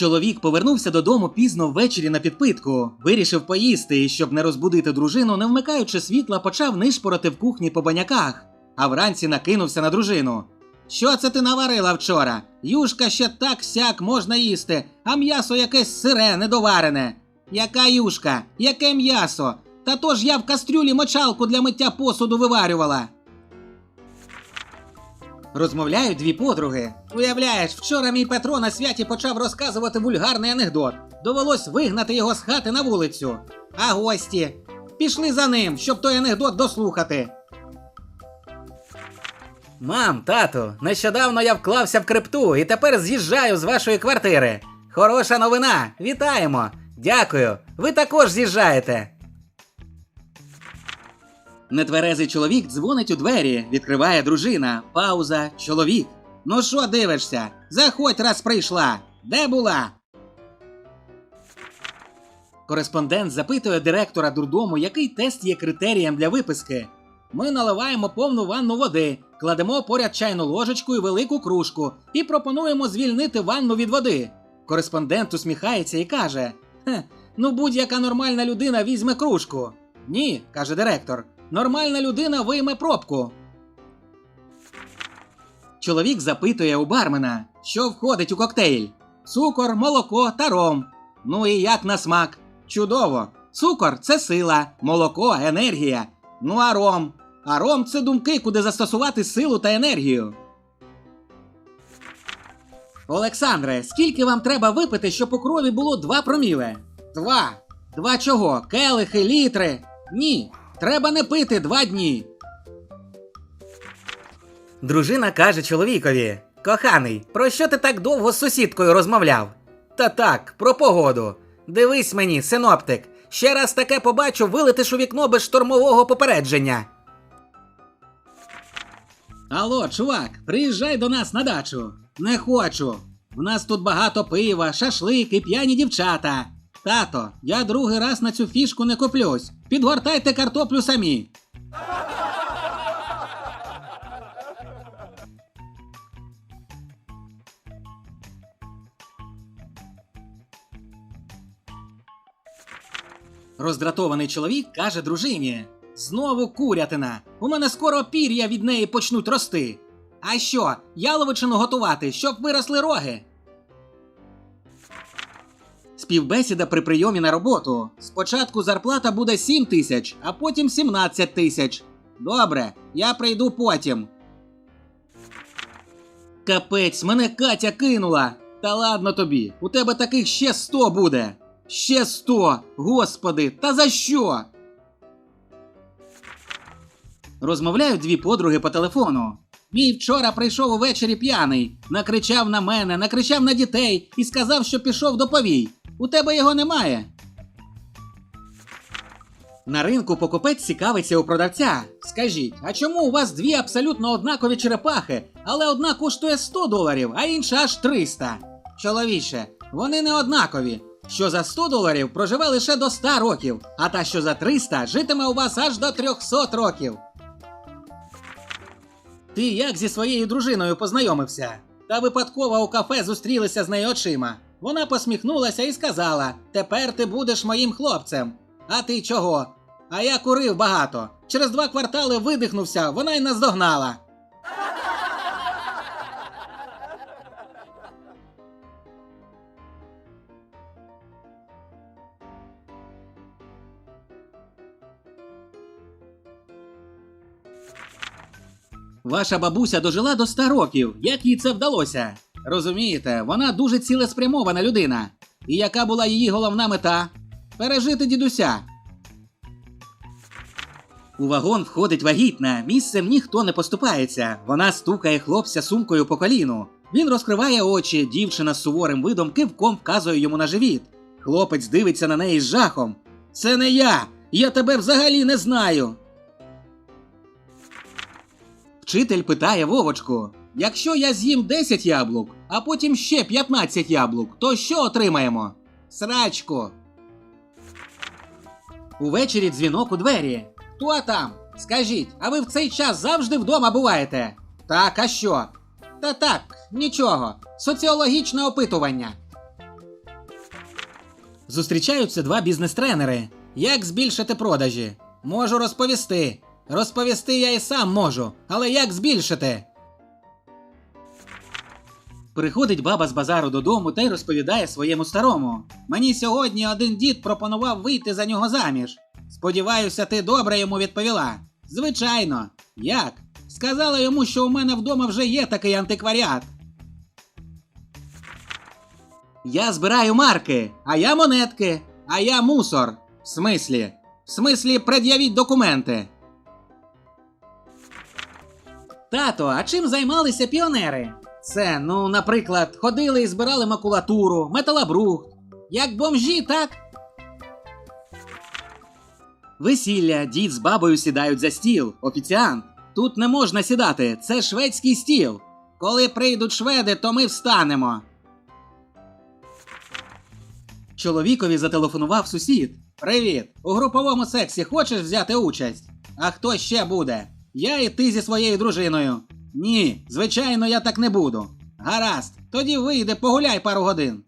Чоловік повернувся додому пізно ввечері на підпитку, вирішив поїсти і, щоб не розбудити дружину, не вмикаючи світла, почав нишпорити в кухні по баняках, а вранці накинувся на дружину. Що це ти наварила вчора? Юшка ще так сяк можна їсти, а м'ясо якесь сире, недоварене. Яка юшка? Яке м'ясо? Та то ж я в кастрюлі мочалку для миття посуду виварювала. Розмовляють дві подруги. Уявляєш, вчора мій Петро на святі почав розказувати вульгарний анекдот. Довелось вигнати його з хати на вулицю. А гості пішли за ним, щоб той анекдот дослухати. Мам, тату, нещодавно я вклався в крипту і тепер з'їжджаю з вашої квартири. Хороша новина! Вітаємо! Дякую! Ви також з'їжджаєте. Нетверезий чоловік дзвонить у двері, відкриває дружина. Пауза, чоловік. Ну що дивишся? Заходь, раз прийшла. Де була? Кореспондент запитує директора дурдому, який тест є критерієм для виписки. Ми наливаємо повну ванну води, кладемо поряд чайну ложечку і велику кружку і пропонуємо звільнити ванну від води. Кореспондент усміхається і каже: Хе, ну будь-яка нормальна людина візьме кружку. Ні, каже директор. Нормальна людина вийме пробку. Чоловік запитує у бармена, що входить у коктейль: цукор, молоко та ром. Ну і як на смак? Чудово! Цукор це сила, молоко енергія. Ну а ром. А ром це думки, куди застосувати силу та енергію. Олександре, скільки вам треба випити, щоб у крові було 2 проміле? Два. Два чого? Келихи, літри? Ні. Треба не пити два дні. Дружина каже чоловікові: Коханий, про що ти так довго з сусідкою розмовляв? Та так, про погоду. Дивись мені, синоптик. Ще раз таке побачу, вилетиш у вікно без штормового попередження. Алло, чувак, приїжджай до нас на дачу. Не хочу. В нас тут багато пива, шашлик і п'яні дівчата. Тато, я другий раз на цю фішку не куплюсь. Підгортайте картоплю самі. Роздратований чоловік каже дружині: Знову курятина. У мене скоро пір'я від неї почнуть рости. А що, яловичину готувати, щоб виросли роги? Співбесіда при прийомі на роботу. Спочатку зарплата буде 7 тисяч, а потім 17 тисяч. Добре, я прийду потім. Капець, мене Катя кинула. Та ладно тобі, у тебе таких ще 100 буде. Ще 100, господи, та за що? Розмовляють дві подруги по телефону. Мій вчора прийшов увечері п'яний, накричав на мене, накричав на дітей і сказав, що пішов до повій. У тебе його немає. На ринку покупець цікавиться у продавця. Скажіть, а чому у вас дві абсолютно однакові черепахи, але одна коштує 100 доларів, а інша аж 300? Чоловіче, вони не однакові. Що за 100 доларів проживе лише до 100 років, а та, що за 300, житиме у вас аж до 300 років. Ти як зі своєю дружиною познайомився? Та випадково у кафе зустрілися з нею очима. Вона посміхнулася і сказала: Тепер ти будеш моїм хлопцем. А ти чого? А я курив багато. Через два квартали видихнувся, вона й наздогнала. Ваша бабуся дожила до 100 років. Як їй це вдалося? Розумієте, вона дуже цілеспрямована людина. І яка була її головна мета? Пережити дідуся. У вагон входить вагітна, місцем ніхто не поступається. Вона стукає хлопця сумкою по коліну. Він розкриває очі, дівчина з суворим видом кивком вказує йому на живіт. Хлопець дивиться на неї з жахом. Це не я! Я тебе взагалі не знаю. Вчитель питає Вовочку: якщо я з'їм 10 яблук, а потім ще 15 яблук, то що отримаємо? Срачку. Увечері дзвінок у двері. Хто там? Скажіть, а ви в цей час завжди вдома буваєте? Так, а що? Та так, нічого. Соціологічне опитування. Зустрічаються два бізнес-тренери. Як збільшити продажі? Можу розповісти. Розповісти я і сам можу, але як збільшити? Приходить баба з базару додому та й розповідає своєму старому. Мені сьогодні один дід пропонував вийти за нього заміж. Сподіваюся, ти добре йому відповіла. Звичайно. Як? Сказала йому, що у мене вдома вже є такий антикваріат. Я збираю марки, а я монетки, а я мусор. В смислі? В смислі, пред'явіть документи. Тато, а чим займалися піонери? Це, ну, наприклад, ходили і збирали макулатуру, металобрухт. Як бомжі, так? Весілля, дід з бабою сідають за стіл, офіціант. Тут не можна сідати, це шведський стіл. Коли прийдуть шведи, то ми встанемо. Чоловікові зателефонував сусід. Привіт! У груповому сексі хочеш взяти участь? А хто ще буде? Я і ти зі своєю дружиною. Ні, звичайно, я так не буду. Гаразд, тоді вийди, погуляй пару годин.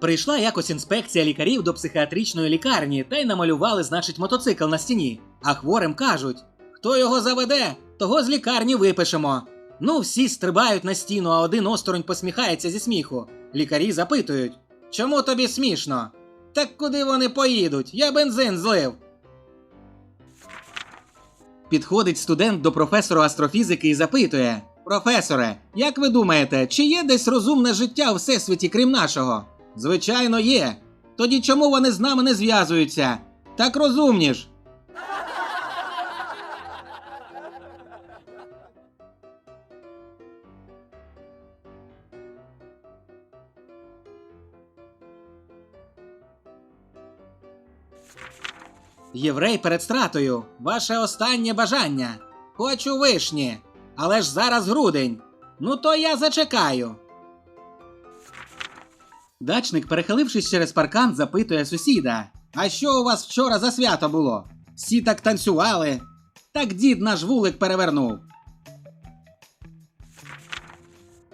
Прийшла якось інспекція лікарів до психіатричної лікарні та й намалювали, значить, мотоцикл на стіні. А хворим кажуть: хто його заведе, того з лікарні випишемо. Ну, всі стрибають на стіну, а один осторонь посміхається зі сміху. Лікарі запитують: чому тобі смішно? Так куди вони поїдуть? Я бензин злив. Підходить студент до професора астрофізики і запитує: Професоре, як ви думаєте, чи є десь розумне життя у всесвіті, крім нашого? Звичайно, є. Тоді чому вони з нами не зв'язуються? Так розумні ж. Єврей перед стратою. Ваше останнє бажання. Хочу вишні. Але ж зараз грудень. Ну то я зачекаю. Дачник, перехилившись через паркан, запитує сусіда: А що у вас вчора за свято було? Всі так танцювали. Так дід наш вулик перевернув.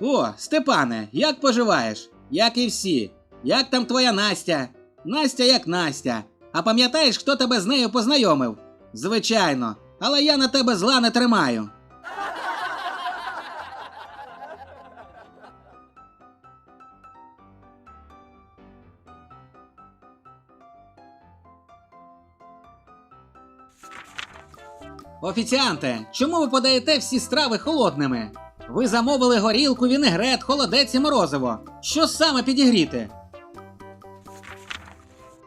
О, Степане, як поживаєш? Як і всі. Як там твоя Настя? Настя як Настя. А пам'ятаєш, хто тебе з нею познайомив? Звичайно, але я на тебе зла не тримаю. Офіціанте, чому ви подаєте всі страви холодними? Ви замовили горілку, вінегрет, холодець і морозиво. Що саме підігріти?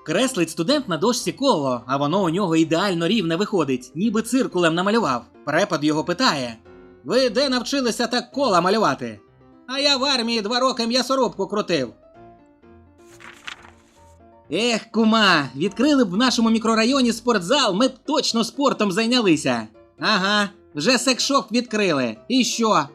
Креслить студент на дошці коло, а воно у нього ідеально рівне виходить, ніби циркулем намалював. Препод його питає: Ви де навчилися так кола малювати? А я в армії два роки м'ясорубку крутив. Ех, кума, відкрили б в нашому мікрорайоні спортзал, ми б точно спортом зайнялися. Ага, вже секшоп відкрили. І що?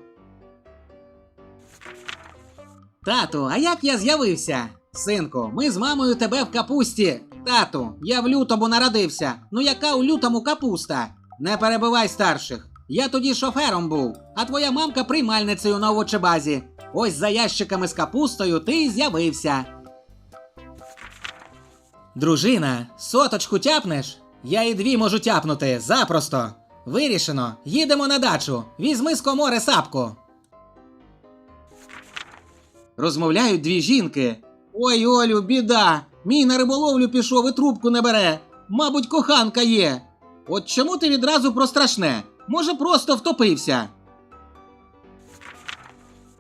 Тату, а як я з'явився? Синку, ми з мамою тебе в капусті. Тату, я в лютому народився. Ну яка у лютому капуста? Не перебивай старших. Я тоді шофером був, а твоя мамка приймальницею на овочебазі. Ось за ящиками з капустою ти й з'явився. Дружина, соточку тяпнеш? Я і дві можу тяпнути, запросто. Вирішено, їдемо на дачу. Візьми з комори сапку. Розмовляють дві жінки. Ой, Олю, біда! Мій на риболовлю пішов і трубку не бере. Мабуть, коханка є. От чому ти відразу про страшне? Може, просто втопився.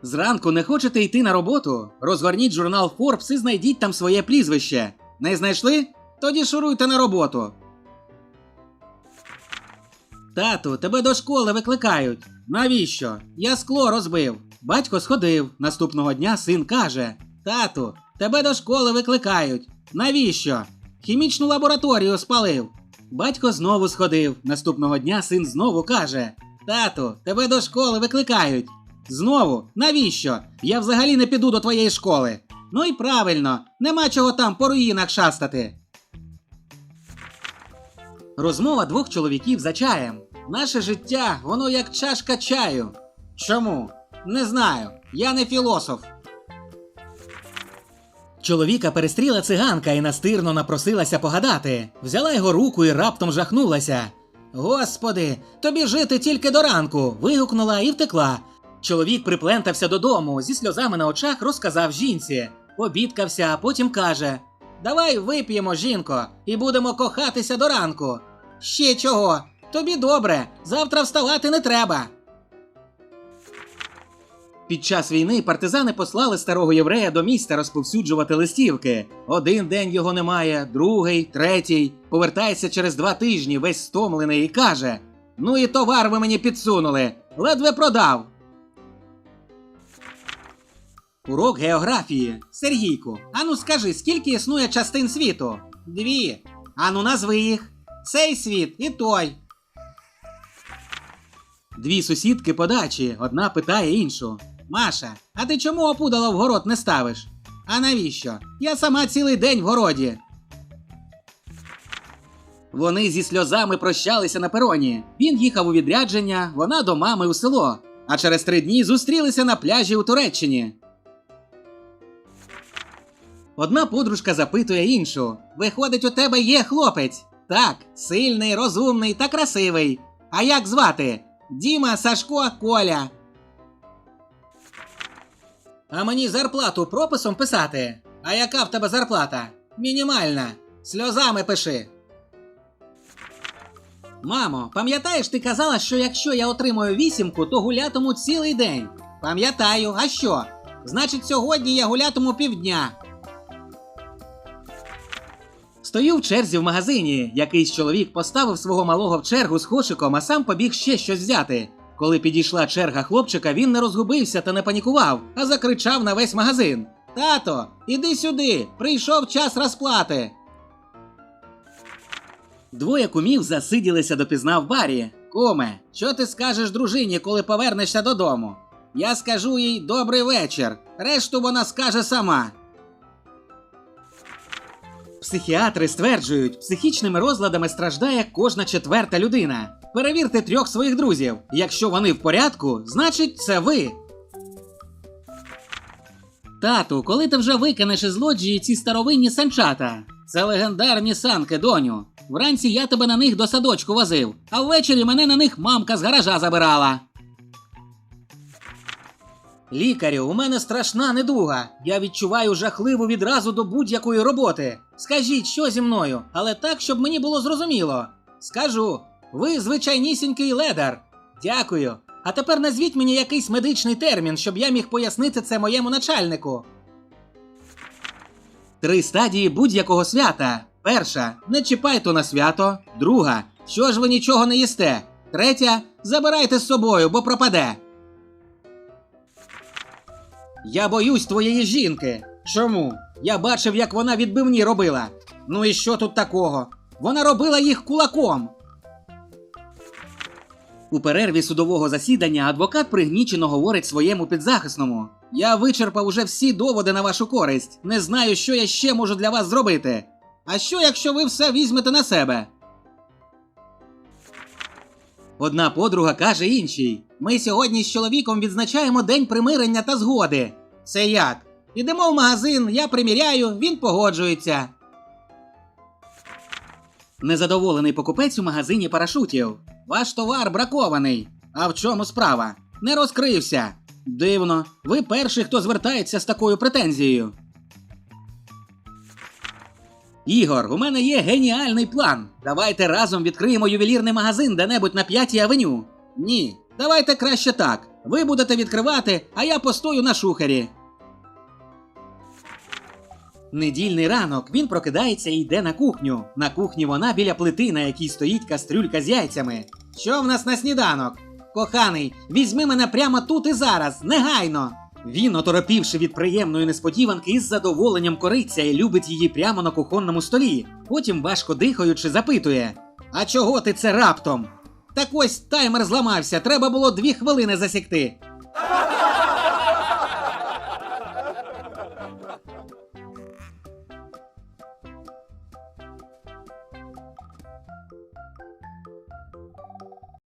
Зранку не хочете йти на роботу? Розгорніть журнал Forbes і знайдіть там своє прізвище. Не знайшли? Тоді шуруйте на роботу. Тату, тебе до школи викликають. Навіщо? Я скло розбив. Батько сходив. Наступного дня син каже: Тату, тебе до школи викликають. Навіщо? Хімічну лабораторію спалив. Батько знову сходив. Наступного дня син знову каже: Тату, тебе до школи викликають. Знову, навіщо? Я взагалі не піду до твоєї школи. Ну і правильно, нема чого там по руїнах шастати. Розмова двох чоловіків за чаєм. Наше життя, воно як чашка чаю. Чому? Не знаю. Я не філософ. Чоловіка перестріла циганка і настирно напросилася погадати. Взяла його руку і раптом жахнулася. Господи, тобі жити тільки до ранку. вигукнула і втекла. Чоловік приплентався додому, зі сльозами на очах розказав жінці. Побідкався, а потім каже: Давай вип'ємо, жінко, і будемо кохатися до ранку. Ще чого? Тобі добре, завтра вставати не треба. Під час війни партизани послали старого єврея до міста розповсюджувати листівки. Один день його немає, другий, третій. Повертається через два тижні, весь стомлений, і каже: Ну і товар ви мені підсунули, ледве продав. Урок географії. Сергійку, ану скажи, скільки існує частин світу? Дві. Ану назви їх. Цей світ і той. Дві сусідки по дачі, одна питає іншу. Маша, а ти чому опудало в город не ставиш? А навіщо? Я сама цілий день в городі. Вони зі сльозами прощалися на пероні. Він їхав у відрядження, вона до мами у село. А через три дні зустрілися на пляжі у Туреччині. Одна подружка запитує іншу: Виходить, у тебе є хлопець? Так, сильний, розумний та красивий. А як звати? Діма, Сашко, Коля. А мені зарплату прописом писати. А яка в тебе зарплата? Мінімальна. Сльозами пиши. Мамо, пам'ятаєш, ти казала, що якщо я отримую вісімку, то гулятиму цілий день. Пам'ятаю, а що? Значить, сьогодні я гулятиму півдня. Стою в черзі в магазині. Якийсь чоловік поставив свого малого в чергу з кошиком, а сам побіг ще щось взяти. Коли підійшла черга хлопчика, він не розгубився та не панікував, а закричав на весь магазин: Тато, іди сюди! Прийшов час розплати. Двоє кумів засиділися допізна в барі. Куме, що ти скажеш дружині, коли повернешся додому? Я скажу їй добрий вечір. Решту вона скаже сама. Психіатри стверджують, психічними розладами страждає кожна четверта людина. Перевірте трьох своїх друзів. Якщо вони в порядку, значить це ви. Тату, коли ти вже викинеш із лоджії ці старовинні санчата? Це легендарні санки, доню. Вранці я тебе на них до садочку возив, а ввечері мене на них мамка з гаража забирала. Лікарю, у мене страшна недуга. Я відчуваю жахливу відразу до будь-якої роботи. Скажіть, що зі мною, але так, щоб мені було зрозуміло. Скажу, ви звичайнісінький ледар. Дякую. А тепер назвіть мені якийсь медичний термін, щоб я міг пояснити це моєму начальнику. Три стадії будь-якого свята. Перша не чіпайте на свято. Друга що ж ви нічого не їсте. Третя забирайте з собою, бо пропаде. Я боюсь твоєї жінки. Чому? Я бачив, як вона відбивні робила. Ну і що тут такого? Вона робила їх кулаком. У перерві судового засідання адвокат пригнічено говорить своєму підзахисному: Я вичерпав уже всі доводи на вашу користь. Не знаю, що я ще можу для вас зробити. А що, якщо ви все візьмете на себе? Одна подруга каже іншій: Ми сьогодні з чоловіком відзначаємо день примирення та згоди. Це як? Ідемо в магазин, я приміряю, він погоджується. Незадоволений покупець у магазині парашутів. Ваш товар бракований. А в чому справа? Не розкрився. Дивно, ви перший, хто звертається з такою претензією. Ігор, у мене є геніальний план. Давайте разом відкриємо ювелірний магазин де-небудь на п'ятій авеню. Ні, давайте краще так. Ви будете відкривати, а я постою на шухері. Недільний ранок він прокидається і йде на кухню. На кухні вона біля плити, на якій стоїть кастрюлька з яйцями. Що в нас на сніданок? Коханий, візьми мене прямо тут і зараз, негайно. Він, оторопівши від приємної несподіванки, із задоволенням кориться і любить її прямо на кухонному столі. Потім, важко дихаючи, запитує: А чого ти це раптом? Так ось таймер зламався, треба було дві хвилини засікти.